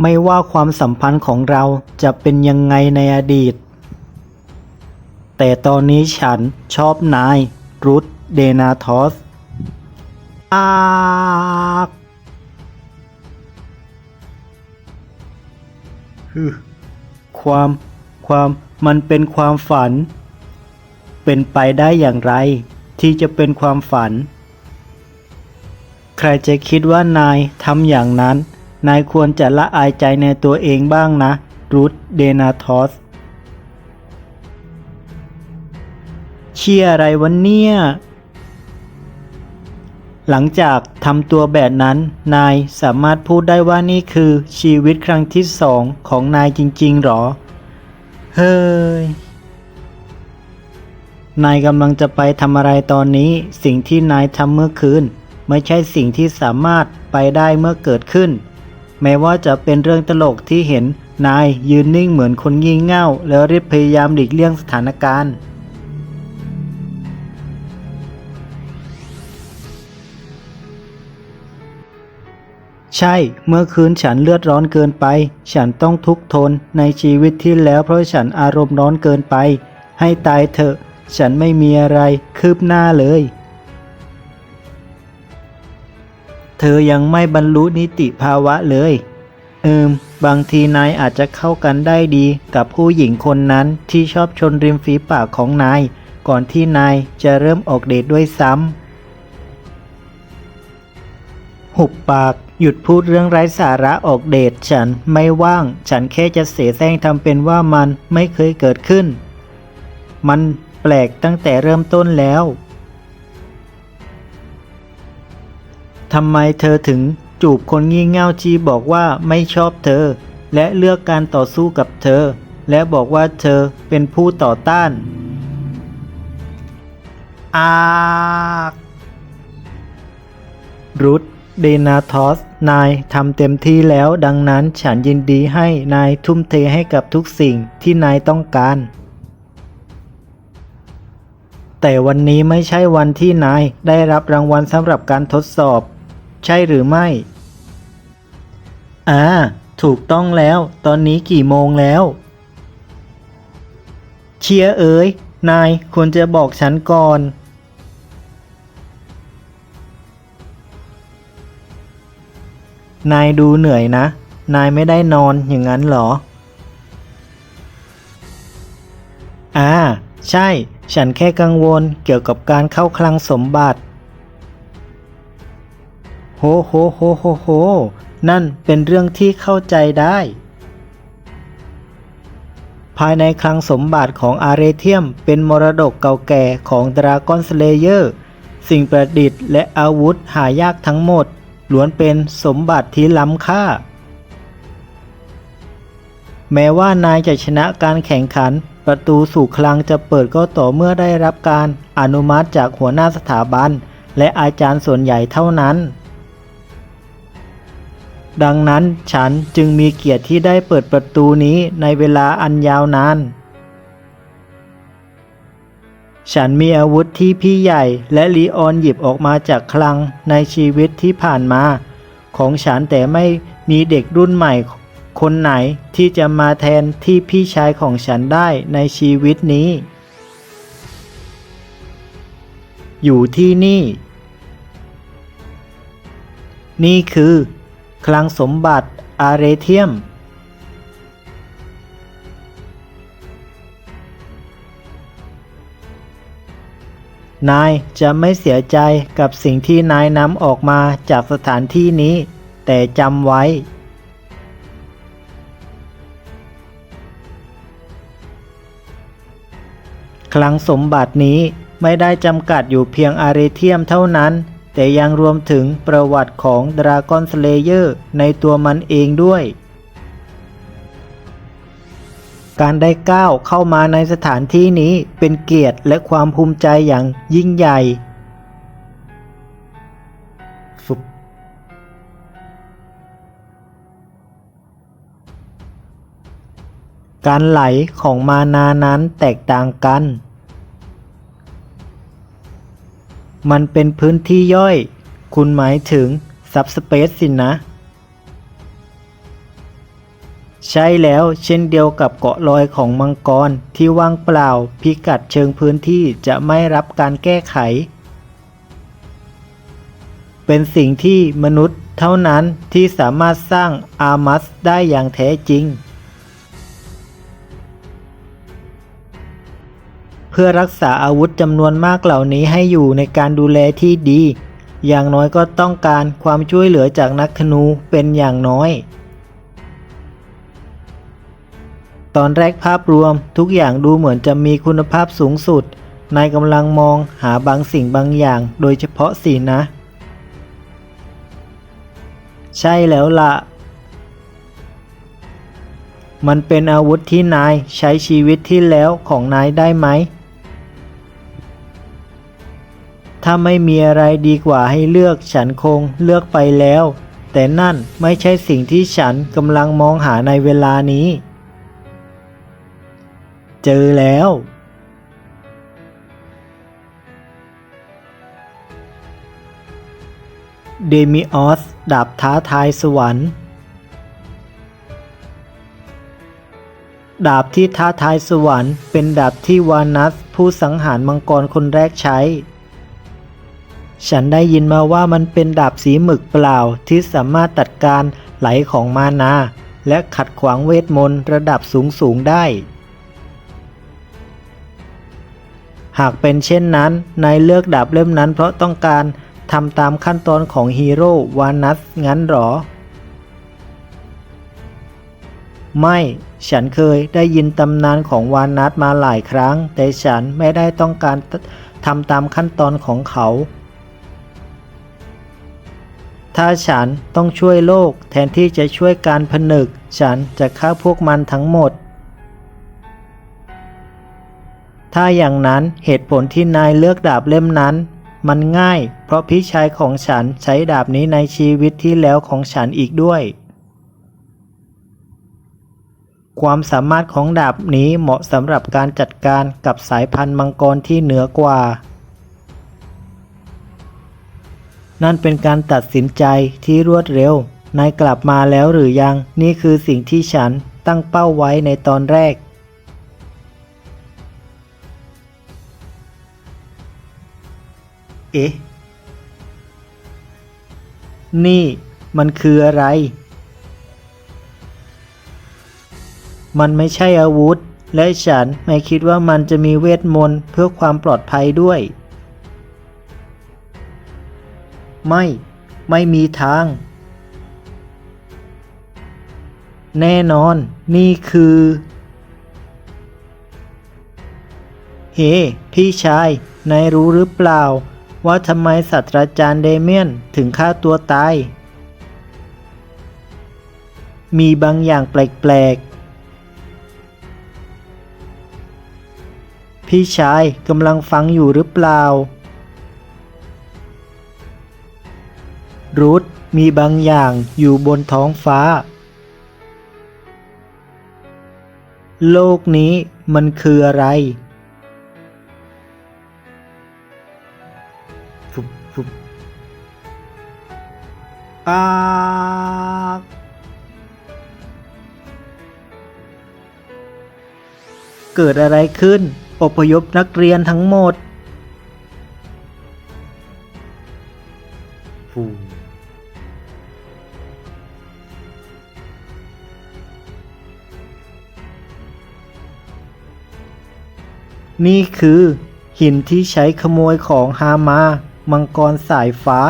ไม่ว่าความสัมพันธ์ของเราจะเป็นยังไงในอดีต แต่ตอนนี้ฉันชอบนาย รุธเดนาทอสอากฮึความความมันเป็นความฝัน เป็นไปได้อย่างไร ที่จะเป็นความฝัน ใครจะคิดว่านายทำอย่างนั้น นายควรจะละอายใจในตัวเองบ้างนะ รูธเดนาทอส เชี่ยอะไรวันเนี่ย หลังจากทำตัวแบบนั้น นายสามารถพูดได้ว่านี่คือชีวิตครั้งที่สองของนายจริงๆหรอ เฮ้ย นายกำลังจะไปทำอะไรตอนนี้ สิ่งที่นายทำเมื่อคืน ไม่ใช่สิ่งที่สามารถไปได้เมื่อเกิดขึ้น แม้ว่าจะเป็นเรื่องตลกที่เห็นนายยืนนิ่งเหมือนคนงี่เง่า แล้วรีบพยายามหลีกเลี่ยงสถานการณ์ใช่ เมื่อคืนฉันเลือดร้อนเกินไป ฉันต้องทุกทนในชีวิตที่แล้วเพราะฉันอารมณ์ร้อนเกินไป ให้ตายเถอะ ฉันไม่มีอะไรคืบหน้าเลย เธอยังไม่บรรลุนิติภาวะเลย เอิมบางทีนายอาจจะเข้ากันได้ดีกับผู้หญิงคนนั้นที่ชอบชนริมฝีปากของนาย ก่อนที่นายจะเริ่มออกเดทด้วยซ้ำ หุบปากหยุดพูดเรื่องไร้สาระออกเดทฉันไม่ว่าง ฉันแค่จะเสแสร้งทำเป็นว่ามันไม่เคยเกิดขึ้น มันแปลกตั้งแต่เริ่มต้นแล้ว ทำไมเธอถึงจูบคนงี่เง่าจีบอกว่าไม่ชอบเธอ และเลือกการต่อสู้กับเธอ และบอกว่าเธอเป็นผู้ต่อต้านอากรุธเดนาทอส นายทำเต็มที่แล้วดังนั้นฉันยินดีให้นายทุ่มเทให้กับทุกสิ่งที่นายต้องการ แต่วันนี้ไม่ใช่วันที่นายได้รับรางวัลสำหรับการทดสอบ ใช่หรือไม่ อ่า ถูกต้องแล้ว ตอนนี้กี่โมงแล้ว เชียร์เอ๋ย นายควรจะบอกฉันก่อนนายดูเหนื่อยนะ นายไม่ได้นอนอย่างนั้นหรอ อ่า ใช่ ฉันแค่กังวลเกี่ยวกับการเข้าคลังสมบัติ โหโหโหโหโห นั่นเป็นเรื่องที่เข้าใจได้ ภายในคลังสมบัติของอาร์เรเทียมเป็นมรดกเก่าแก่ของดราก้อนสเลเยอร์ สิ่งประดิษฐ์และอาวุธหายากทั้งหมด ล้วนเป็นสมบัติที่ล้ำค่า แม้ว่านายจะชนะการแข่งขัน ประตูสู่คลังจะเปิดก็ต่อเมื่อได้รับการอนุมัติจากหัวหน้าสถาบัน และอาจารย์ส่วนใหญ่เท่านั้น ดังนั้นฉันจึงมีเกียรติที่ได้เปิดประตูนี้ในเวลาอันยาวนาน ฉันมีอาวุธที่พี่ใหญ่และลีออนหยิบออกมาจากคลังในชีวิตที่ผ่านมา ของฉันแต่ไม่มีเด็กรุ่นใหม่ คนไหนที่จะมาแทนที่พี่ชายของฉันได้ในชีวิตนี้ อยู่ที่นี่ นี่คือ คลังสมบัติอาร์เรเทียม นายจะไม่เสียใจกับสิ่งที่นายนำออกมาจากสถานที่นี้ แต่จำไว้ คลังสมบัตินี้ไม่ได้จำกัดอยู่เพียงอาร์เรเทียมเท่านั้น แต่ยังรวมถึงประวัติของดราก้อนสเลเยอร์ในตัวมันเองด้วย การได้ก้าวเข้ามาในสถานที่นี้เป็นเกียรติและความภูมิใจอย่างยิ่งใหญ่การไหลของมานานั้นแตกต่างกัน มันเป็นพื้นที่ย่อย คุณหมายถึงซับสเปซสินะ ใช่แล้วเช่นเดียวกับเกาะลอยของมังกรที่ว่างเปล่า พิกัดเชิงพื้นที่จะไม่รับการแก้ไข เป็นสิ่งที่มนุษย์เท่านั้นที่สามารถสร้างอามัสได้อย่างแท้จริง เพื่อรักษาอาวุธจำนวนมากเหล่านี้ให้อยู่ในการดูแลที่ดี อย่างน้อยก็ต้องการความช่วยเหลือจากนักธนูเป็นอย่างน้อย ตอนแรกภาพรวมทุกอย่างดูเหมือนจะมีคุณภาพสูงสุด นายกำลังมองหาบางสิ่งบางอย่างโดยเฉพาะสินะ ใช่แล้วละ่ะมันเป็นอาวุธที่นายใช้ชีวิตที่แล้วของนายได้ไหม ถ้าไม่มีอะไรดีกว่าให้เลือกฉันคงเลือกไปแล้ว แต่นั่นไม่ใช่สิ่งที่ฉันกำลังมองหาในเวลานี้ เจอแล้ว เดมิออสดาบท้าทายสวรรค์ดาบที่ท้าทายสวรรค์เป็นดาบที่วานัสผู้สังหารมังกรคนแรกใช้ ฉันได้ยินมาว่ามันเป็นดาบสีหมึกเปล่าที่สามารถตัดการไหลของมานา และขัดขวางเวทมนต์ระดับสูงสูงได้ หากเป็นเช่นนั้น นายเลือกดาบเล่มนั้นเพราะต้องการทำตามขั้นตอนของฮีโร่วานัสงั้นหรอ ไม่ ฉันเคยได้ยินตำนานของวานัสมาหลายครั้ง แต่ฉันไม่ได้ต้องการทำตามขั้นตอนของเขา ถ้าฉันต้องช่วยโลกแทนที่จะช่วยการผนึก ฉันจะฆ่าพวกมันทั้งหมด ถ้าอย่างนั้นเหตุผลที่นายเลือกดาบเล่มนั้น มันง่าย เพราะพี่ชายของฉันใช้ดาบนี้ในชีวิตที่แล้วของฉันอีกด้วย ความสามารถของดาบนี้เหมาะสำหรับการจัดการกับสายพันธุ์มังกรที่เหนือกว่า นั่นเป็นการตัดสินใจที่รวดเร็ว นายกลับมาแล้วหรือยัง นี่คือสิ่งที่ฉันตั้งเป้าไว้ในตอนแรก เอ๊ะ นี่มันคืออะไร มันไม่ใช่อาวุธ และฉันไม่คิดว่ามันจะมีเวทมนต์เพื่อความปลอดภัยด้วย ไม่ ไม่มีทาง แน่นอน นี่คือ เฮ้พี่ชาย นายรู้หรือเปล่า ว่าทำไมศาสตราจารย์เดเมียนถึงฆ่าตัวตาย มีบางอย่างแปลกๆพี่ชายกำลังฟังอยู่หรือเปล่า รูทมีบางอย่างอยู่บนท้องฟ้า โลกนี้มันคืออะไร ฟุบฟุบอากเกิดอะไรขึ้น อพยพนักเรียนทั้งหมดฟู นี่คือหินที่ใช้ขโมยของฮามา มังกรสายฟ้า